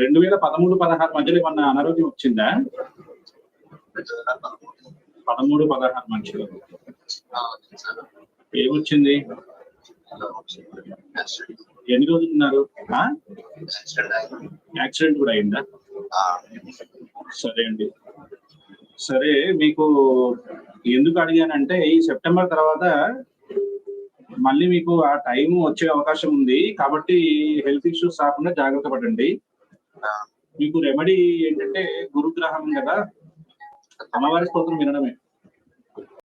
రెండు వేల పదమూడు పదహారు మధ్యలో ఏమన్నా అనారోగ్యం వచ్చిందా? పదమూడు పదహారు మధ్యలో. ఏమొచ్చింది? ఎన్ని రోజులు ఉన్నారు యాక్సిడెంట్ కూడా అయిందా? సరే అండి. సరే మీకు ఎందుకు అడిగానంటే ఈ సెప్టెంబర్ తర్వాత మళ్ళీ మీకు ఆ టైం వచ్చే అవకాశం ఉంది. కాబట్టి హెల్త్ ఇష్యూస్ రాకుండా జాగ్రత్త పడండి. మీకు రెమెడీ ఏంటంటే గురుగ్రహం కదా. అమ్మవారి స్తోత్రం వినడమే.